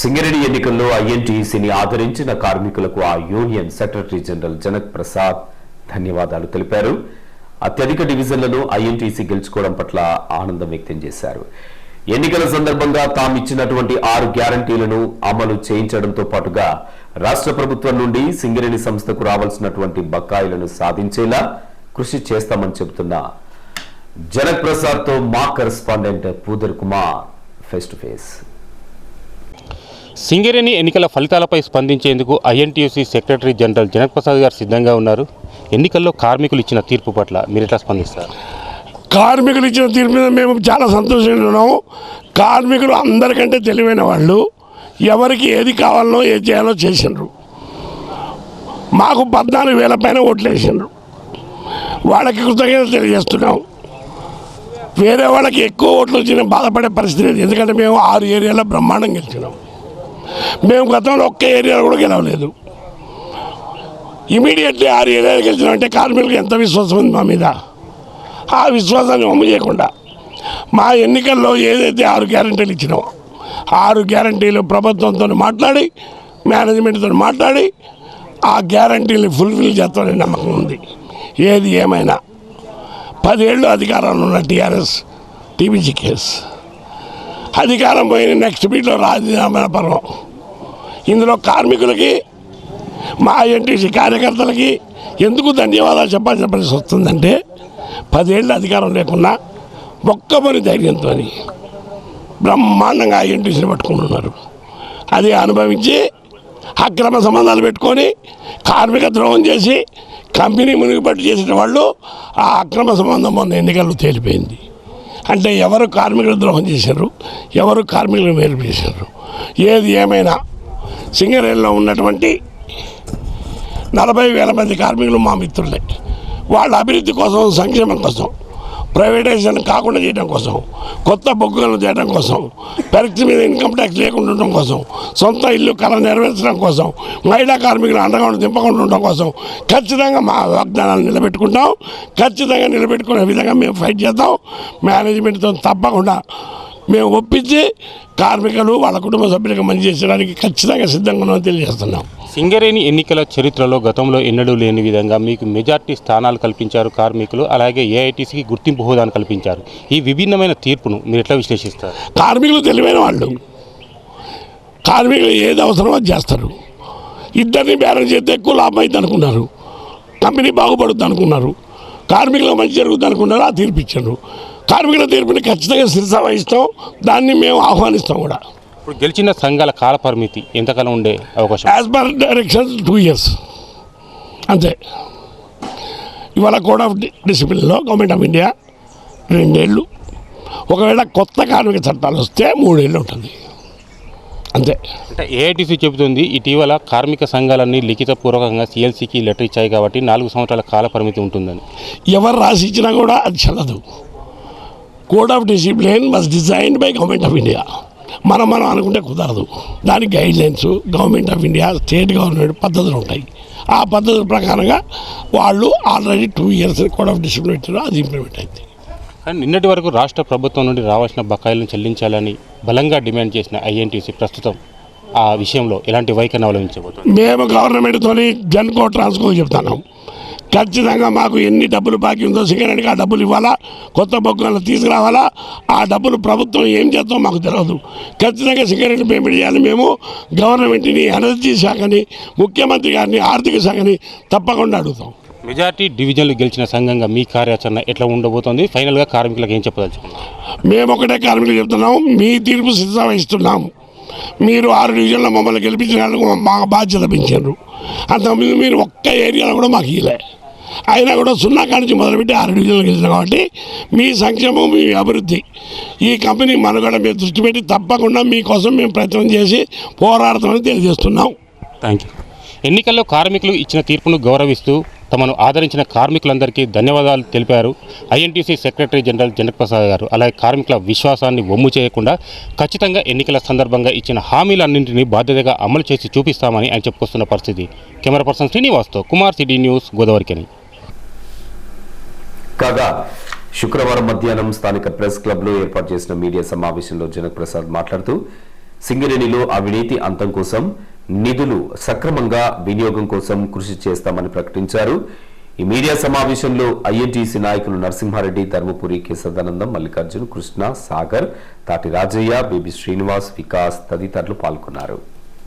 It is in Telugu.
సింగరేణి ఎన్నికల్లో ఐఎన్టీసీని ఆదరించిన కార్మికులకు ఆ union secretary general Janak Prasad ధన్యవాదాలు తెలిపారు. అత్యధిక డివిజన్లను ఐఎన్టీసీ గెలుచుకోవడం పట్ల ఆనందం వ్యక్తం చేశారు. ఎన్నికల సందర్భంగా తామిచ్చినటువంటి ఆరు గ్యారంటీలను అమలు చేయించడంతో పాటుగా రాష్ట్ర ప్రభుత్వం నుండి సింగరేణి సంస్థకు రావాల్సినటువంటి బకాయిలను సాధించేలా కృషి చేస్తామని చెబుతున్న జనక్ ప్రసాద్తో మా correspondent Pudar Kumar face to face. Singareni ఎన్నికల ఫలితాలపై స్పందించేందుకు INTUC secretary general Janak Prasad garu సిద్ధంగా ఉన్నారు. ఎన్నికల్లో కార్మికులు ఇచ్చిన తీర్పు పట్ల మీరు ఎట్లా స్పందిస్తారు? కార్మికులు ఇచ్చిన తీర్పు మీద మేము చాలా సంతోషంగా ఉన్నాము. కార్మికులు అందరికంటే తెలివైన వాళ్ళు. ఎవరికి ఏది కావాలనో ఏది చేయాలో చేసిండ్రు. మాకు పద్నాలుగు వేల పైన ఓట్లు వేసిండ్రు. వాళ్ళకి కృతజ్ఞత తెలియజేస్తున్నాం వేరే వాళ్ళకి ఎక్కువ ఓట్లు వచ్చిన బాధపడే పరిస్థితి లేదు. ఎందుకంటే మేము ఆరు ఏరియాలో బ్రహ్మాండం గెలిచినాం. మేము గతంలో ఒక్క ఏరియాలో కూడా గెలవలేదు. ఇమీడియట్లీ ఆరు ఏరియాలు గెలిచినామంటే కార్మికులకు ఎంత విశ్వాసం ఉంది మా మీద? ఆ విశ్వాసాన్ని అమ్మ చేయకుండా మా ఎన్నికల్లో ఏదైతే ఆరు గ్యారంటీలు ఇచ్చినామో ఆరు గ్యారంటీలు ప్రభుత్వంతో మాట్లాడి మేనేజ్మెంట్తో మాట్లాడి ఆ గ్యారంటీని ఫుల్ఫిల్ చేస్తామని నమ్మకం ఉంది. ఏది ఏమైనా. పదేళ్ళు అధికారంలో ఉన్న టీఆర్ఎస్ టీబీజీ కేసు. అధికారం పోయిన నెక్స్ట్ బీట్లో రాజీనామా పర్వం. ఇందులో కార్మికులకి మా ఎన్టీసీ కార్యకర్తలకి ఎందుకు ధన్యవాదాలు చెప్పాల్సిన పరిస్థితి వస్తుందంటే పదేళ్ళు అధికారం లేకున్నా పని ధైర్యంతో బ్రహ్మాండంగా ఎన్టీసీని పట్టుకుంటున్నారు. అది అనుభవించి అక్రమ సంబంధాలు పెట్టుకొని కార్మిక ద్రోహం చేసి కంపెనీ మునిగిపట్టు చేసిన వాళ్ళు ఆ అక్రమ సంబంధం మొన్న ఎన్నికల్లో తేలిపోయింది. అంటే ఎవరు కార్మికులు ద్రోహం చేశారు? ఎవరు కార్మికులు మేలు చేశారు? ఏది ఏమైనా సింగరేణిలో ఉన్నటువంటి నలభై వేల మంది కార్మికులు మా మిత్రులే. వాళ్ళ అభివృద్ధి కోసం సంక్షేమం కోసం ప్రైవేటైజేషన్ కాకుండా చేయడం కోసం కొత్త బొగ్గులను చేయడం కోసం పెరక్స్ మీద ఇన్కమ్ ట్యాక్స్ లేకుండా ఉండడం కోసం సొంత ఇల్లు కళ నెరవేర్చడం కోసం మహిళా కార్మికులు అండగా దింపకుండా ఉండడం కోసం ఖచ్చితంగా మా వాగ్దానాలు నిలబెట్టుకుంటాం. ఖచ్చితంగా నిలబెట్టుకునే విధంగా మేము ఫైట్ చేద్దాం మేనేజ్మెంట్తో తప్పకుండా మేము ఒప్పించి కార్మికులు వాళ్ళ కుటుంబ సభ్యులకు మంచి చేసడానికి ఖచ్చితంగా సిద్ధంగా ఉన్నామని తెలియజేస్తున్నాం. సింగరేణి ఎన్నికల చరిత్రలో గతంలో ఎన్నడూ లేని విధంగా మీకు మెజార్టీ స్థానాలు కల్పించారు కార్మికులు అలాగే ఏఐటీసీకి గుర్తింపు హోదాను కల్పించారు. ఈ విభిన్నమైన తీర్పును మీరు ఎట్లా విశ్లేషిస్తారు? కార్మికులు తెలివైన వాళ్ళు. కార్మికులు ఏది అవసరమో చేస్తారు. ఇద్దరిని బేరం చేస్తే ఎక్కువ లాభం అయింది అనుకున్నారు. కంపెనీ బాగుపడుద్ది అనుకున్నారు. కార్మికులకు మంచి జరుగుద్ది అనుకున్నారు ఆ తీర్పు ఇచ్చారు. కార్మికుల తీర్పుని ఖచ్చితంగా శిరస వహిస్తాం దాన్ని మేము ఆహ్వానిస్తాం కూడా. ఇప్పుడు గెలిచిన సంఘాల కాల పరిమితి ఎంతకాలం ఉండే అవకాశం? As per directions two years అంతే. ఇవాళ కోడ్ ఆఫ్ డిసిప్లిన్లో గవర్నమెంట్ ఆఫ్ ఇండియా రెండేళ్ళు. ఒకవేళ కొత్త కార్మిక చట్టాలు వస్తే మూడేళ్ళు ఉంటుంది. అంతే. అంటే ఏఐటీసీ చెబుతుంది ఇటీవల కార్మిక సంఘాలన్నీ లిఖితపూర్వకంగా సిఎల్సీకి లెటర్ ఇచ్చాయి కాబట్టి నాలుగు సంవత్సరాల కాల పరిమితి ఉంటుందని. ఎవరు రాసి ఇచ్చినా కూడా అది చెల్లదు. Code of discipline was designed by government of India మనం మనం అనుకుంటే కుదరదు. దానికి guidelines government of India state government పద్ధతులు ఉంటాయి. ఆ పద్ధతుల ప్రకారంగా వాళ్ళు already two years code of discipline ఇచ్చారు అది ఇంప్లిమెంట్ అయింది. కానీ నిన్నటి వరకు రాష్ట్ర ప్రభుత్వం నుండి రావాల్సిన బకాయిలను చెల్లించాలని బలంగా డిమాండ్ చేసిన ఐఎన్టీసీ ప్రస్తుతం ఆ విషయంలో ఎలాంటి వైఖరిని అవలంబించబోతోంది? మేము గవర్నమెంట్తోని జన్కో ట్రాన్స్కో చెప్తున్నాం. ఖచ్చితంగా మాకు ఎన్ని డబ్బులు బాకీ ఉందో సింగరేణికి ఆ డబ్బులు ఇవ్వాలా? కొత్త బొగ్గులను తీసుకురావాలా? ఆ డబ్బులు ప్రభుత్వం ఏం చేద్దాం మాకు తెలియదు ఖచ్చితంగా సింగరేణి పేమెంట్ చేయాలి మేము. గవర్నమెంట్ని ఎనర్జీ శాఖని ముఖ్యమంత్రి గారిని ఆర్థిక శాఖని తప్పకుండా అడుగుతాం. మెజార్టీ డివిజన్లు గెలిచిన సంఘంగా మీ కార్యాచరణ ఎట్లా ఉండబోతోంది? ఫైనల్గా కార్మికులకు ఏం చెప్పదలుచుకున్నారు? మేము ఒకటే కార్మికులు చెప్తున్నాం మీ తీర్పు సిద్ధ వహిస్తున్నాం మీరు ఆరు డివిజన్లో మమ్మల్ని గెలిపించినందుకు మా బాధ్యత పెంచారు. అంతకుముందు మీరు ఒక్క ఏరియాలో కూడా మాకు ఇలే అయినా కూడా సున్నా కానించి మొదలుపెట్టి ఆరు డివిజన్లు గెలిచినాం కాబట్టి మీ సంక్షేమం మీ అభివృద్ధి ఈ కంపెనీ మనుగడ మీద దృష్టి పెట్టి తప్పకుండా మీకోసం మేము ప్రయత్నం చేసి పోరాడతామని తెలియజేస్తున్నాం. థ్యాంక్ యూ ఎన్నికల్లో కార్మికులు ఇచ్చిన తీర్పును గౌరవిస్తూ తమను ఆదరించిన కార్మికులందరికీ ధన్యవాదాలు తెలిపారు. INTC secretary general Janak Prasad garu అలాగే కార్మికుల విశ్వాసాన్ని ఒమ్ము చేయకుండా ఖచ్చితంగా ఎన్నికల సందర్భంగా ఇచ్చిన హామీలన్నింటినీ బాధ్యతగా అమలు చేసి చూపిస్తామని ఆయన చెప్పుకొస్తున్న పరిస్థితి. కెమెరా పర్సన్ శ్రీనివాస్తో కుమార్ సిటీ న్యూస్ గోదావరికని కాగా శుక్రవారం మధ్యాహ్నం స్థానిక ప్రెస్ క్లబ్లో ఏర్పాటు చేసిన మీడియా సమావేశంలో జనక్ ప్రసాద్ మాట్లాడుతూ సింగరేణిలో అవినీతి అంతం కోసం నిధులు సక్రమంగా వినియోగం కోసం కృషి చేస్తామని ప్రకటించారు. ఈ మీడియా సమావేశంలో ఐఎన్టీసీ నాయకులు నరసింహారెడ్డి ధర్మపురి కేశదానందం సదానందం మల్లికార్జున్ కృష్ణ సాగర్ తాటి రాజయ్య బీబీ శ్రీనివాస్ వికాస్ తదితరులు పాల్గొన్నారు.